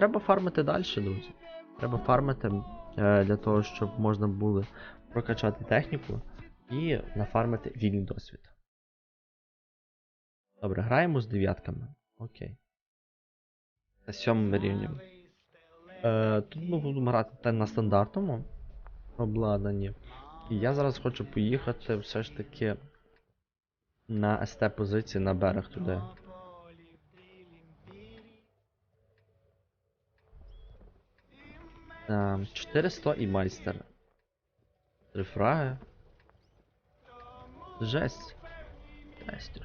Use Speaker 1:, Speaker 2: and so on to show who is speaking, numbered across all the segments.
Speaker 1: треба фармити далі, друзі. Треба фармити е, для того, щоб можна було прокачати техніку і нафармити вільний досвід. Добре, граємо з дев'ятками. Окей. На сьомому рівні. Е, тут ми будемо грати те на стандартному обладнанні. І я зараз хочу поїхати все ж таки на СТ позиції на берег туди. 400 і майстер. Три фраги. Жесть. Жесть.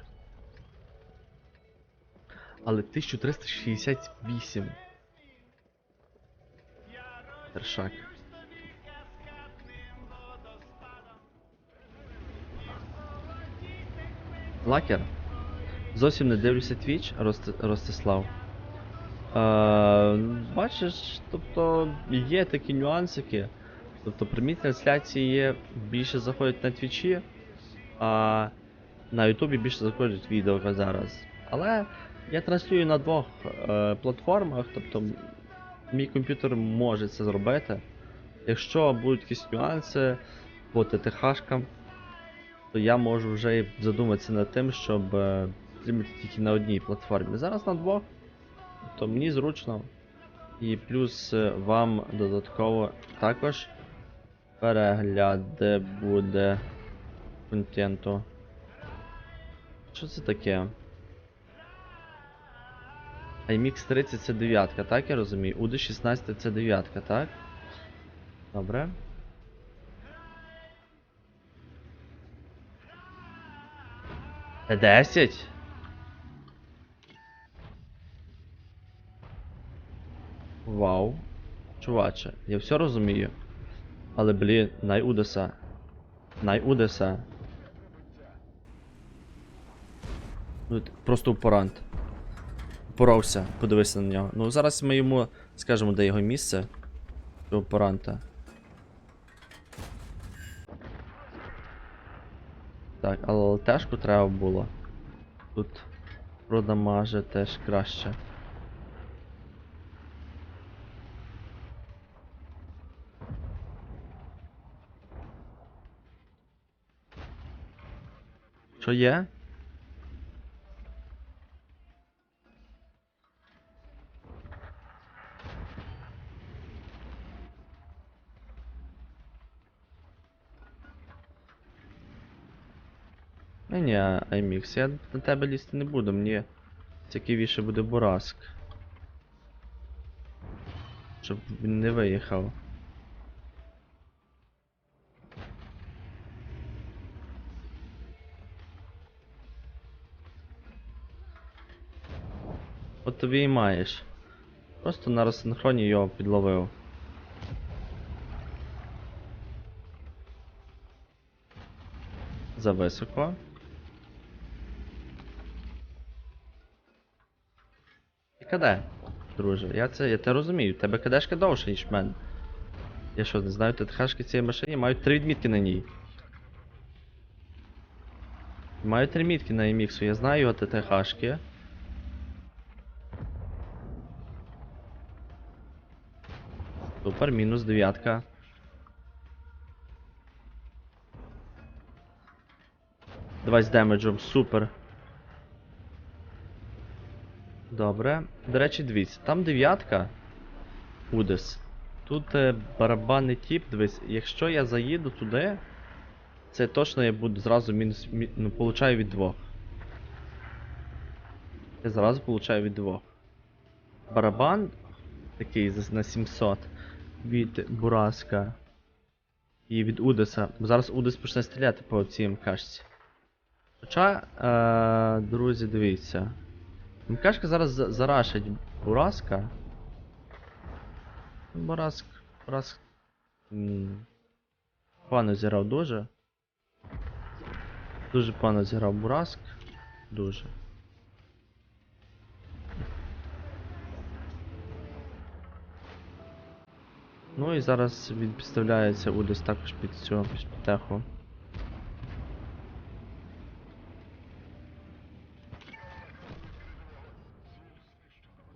Speaker 1: Але 1368. Тершак. Лакер. Зовсім не дивлюся Рости... Ростислав. Е, бачиш, тобто є такі нюансики. Тобто прямі трансляції є, більше заходять на твічі, а на Ютубі більше заходять відео зараз. Але я транслюю на двох е, платформах, тобто мій комп'ютер може це зробити. Якщо будуть якісь нюанси по ТТХ-шкам, то я можу вже задуматися над тим, щоб е, стрімити тільки на одній платформі. Зараз на двох, то мені зручно. І плюс е, вам додатково також перегляд буде контенту. Що це таке? IMX 30 це дев'ятка, так я розумію? UD 16 це дев'ятка, так? Добре. Т10? Вау. Чуваче, я все розумію. Але блін, най Удеса. Най Ну, Просто упорант. Упорався, подивися на нього. Ну зараз ми йому скажемо, де його місце. Цього упоранта. Так, але ЛТшку треба було. Тут продамаже теж краще. Що є? Ні, ні, IMX, я на тебе лізти не буду, мені цікавіше буде Бураск. Щоб він не виїхав. Тобі і маєш. Просто на розсинхроні його підловив. За високо. І КД, друже, я це. Я те розумію, тебе КДшка довше, ніж в. Я що, не знаю, ТТХшки цієї машині мають три відмітки на ній. Мають три мітки на MX, я знаю його ТТХшки. Супер, мінус дев'ятка. Давай з демеджем, супер. Добре. До речі, дивіться, там дев'ятка. Удес. Тут е, барабанний тип, дивись, якщо я заїду туди, це точно я буду зразу мінус. Мі, ну, получаю від двох. Я зразу получаю від двох. Барабан такий на 700 від Бураска і від Удеса. Бо зараз Удес почне стріляти по цій МКшці. Хоча, е, друзі, дивіться. МКшка зараз за- зарашить Бураска. Бураск. Бураск. м, Погано зіграв дуже. Дуже погано зіграв Бураск. Дуже. Ну і зараз він підставляється Удес також під цю під.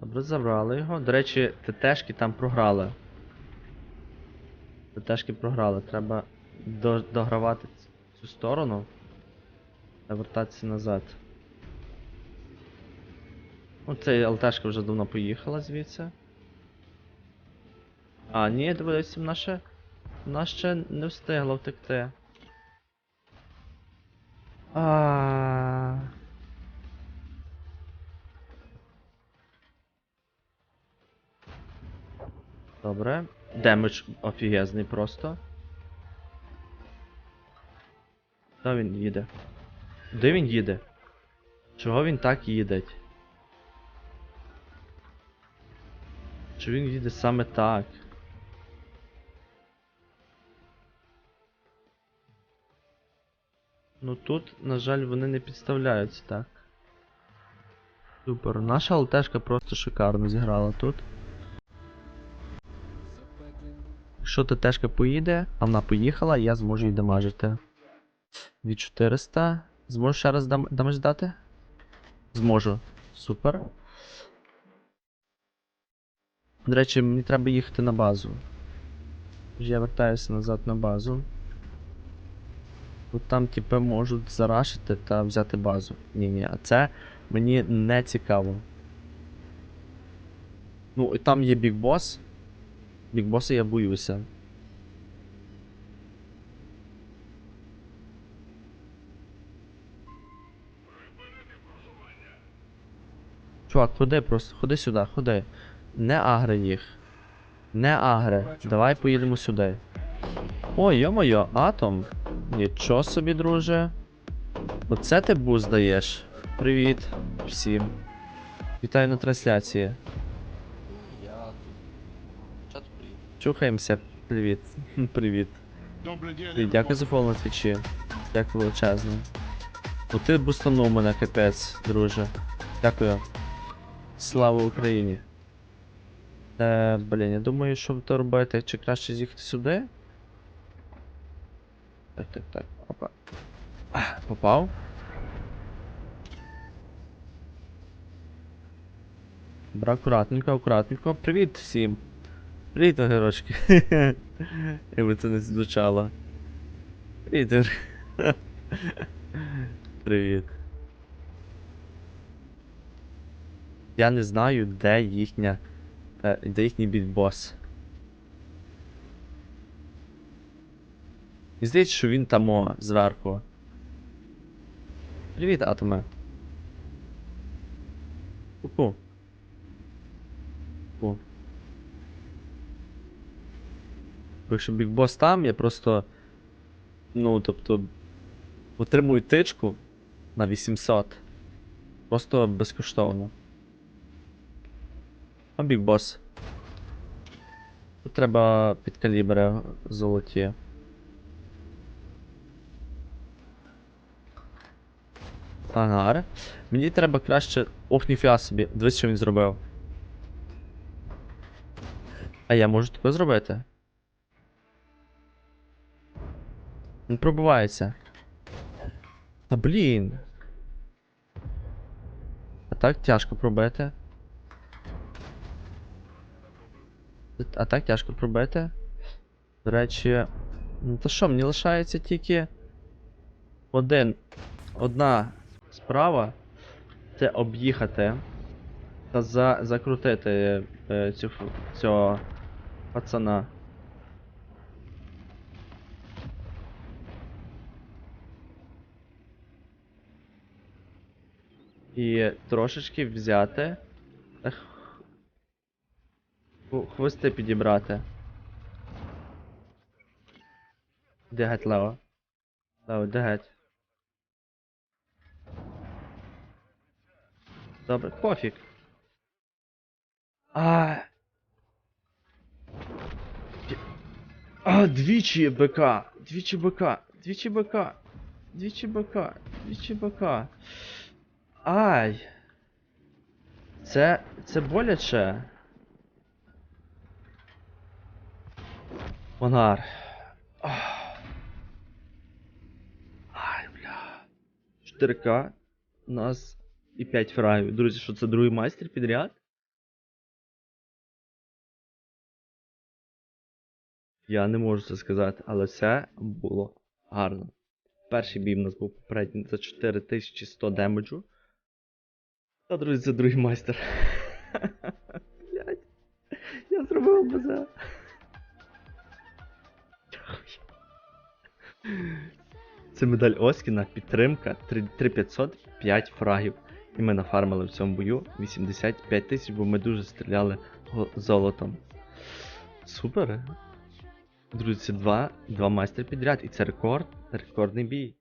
Speaker 1: Добре, забрали його. До речі, ТТшки там програли. ТТшки програли. Треба до, догравати цю сторону. Та вертатися назад. Ну, цей ЛТшка вже давно поїхала звідси. А, ні, дивись, вона ще. Вона ще не встигла втекти. А. Добре. Демедж офігезний просто. Де він їде? Де він їде? Чого він так їде? Чи він їде саме так? Ну тут, на жаль, вони не підставляються так. Супер. Наша ЛТшка просто шикарно зіграла тут. Якщо ТТшка поїде, а вона поїхала, я зможу її дамажити. Від 400. Зможу ще раз дам дамаж дати? Зможу. Супер. До речі, мені треба їхати на базу. Я вертаюся назад на базу. Тут там, типи, можуть зарашити та взяти базу. Ні-ні, а це мені не цікаво. Ну, і там є бікбос. Бікбоса я боюся. Чувак, ходи просто, ходи сюди, ходи. Не агри їх. Не агри. Давай поїдемо сюди. Ой, йо-моє, атом. Нічого собі, друже. Оце ти буз даєш. Привіт всім. Вітаю на трансляції.
Speaker 2: Я тут. Чат привіт.
Speaker 1: Чухаємося. Привіт. Привіт. Привіт, Дякую за фоллоу на твічі. Дякую величезно. Ну ти бустанув мене капець, друже. Дякую. Слава Україні. Е, блін, я думаю, що то робити, чи краще з'їхати сюди? Так, так, так. Опа. Попав. Бра, акуратненько, акуратненько. Привіт всім. Привіт, огірочки. Якби це не звучало. Привіт. Привіт. Я не знаю, де їхня. е, Де їхній бітбос. І здається, що він там о, зверху. Привіт, атоме. Ку-ку. Ку. Якщо бікбос там, я просто. Ну, тобто. Отримую тичку на 800. Просто безкоштовно. А бікбос. Тут треба під калібри золоті. Ангар. Мені треба краще. Ох, ніфіга собі. Дивись, що він зробив. А я можу таке зробити? Він пробивається. Та блін. А так тяжко пробити. А так тяжко пробити. До речі. Ну то що, мені лишається тільки один. Одна справа. Це об'їхати та за, закрутити е, цю, цього пацана. І трошечки взяти. та Хвости підібрати. Де геть Лео? Лео, де геть? Добре, пофіг. А. А, двічі БК. Двічі БК. Двічі БК. Двічі БК. Двічі БК. Ай. Це. Це боляче. Монар. Ай, бля. 4К. У нас і 5 фрагів. Друзі, що це другий майстер підряд? Я не можу це сказати, але це було гарно. Перший бій в нас був попередній за 4100 демеджу. Та, друзі, це другий майстер. Блять. Я зробив базе. Це медаль Оскіна, підтримка 3505 фрагів. І ми нафармили в цьому бою 85 тисяч, бо ми дуже стріляли золотом. Супер. Друзі, це два, два майстри підряд, і це рекорд, рекордний бій.